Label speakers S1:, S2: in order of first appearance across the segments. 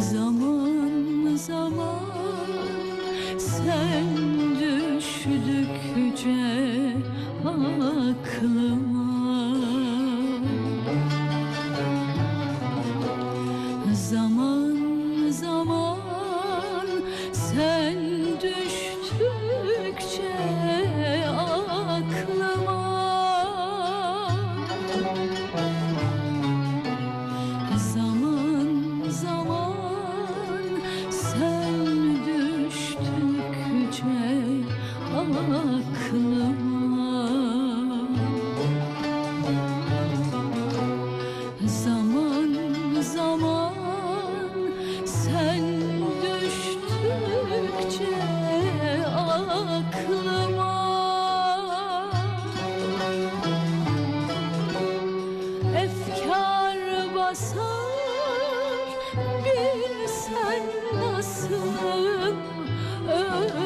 S1: Zaman zaman sen düştükçe aklıma. Zaman aklıma Zaman zaman sen düştükçe aklıma Efkar basar bir sen nasıl öl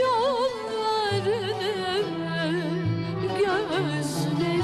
S1: yollarını gözle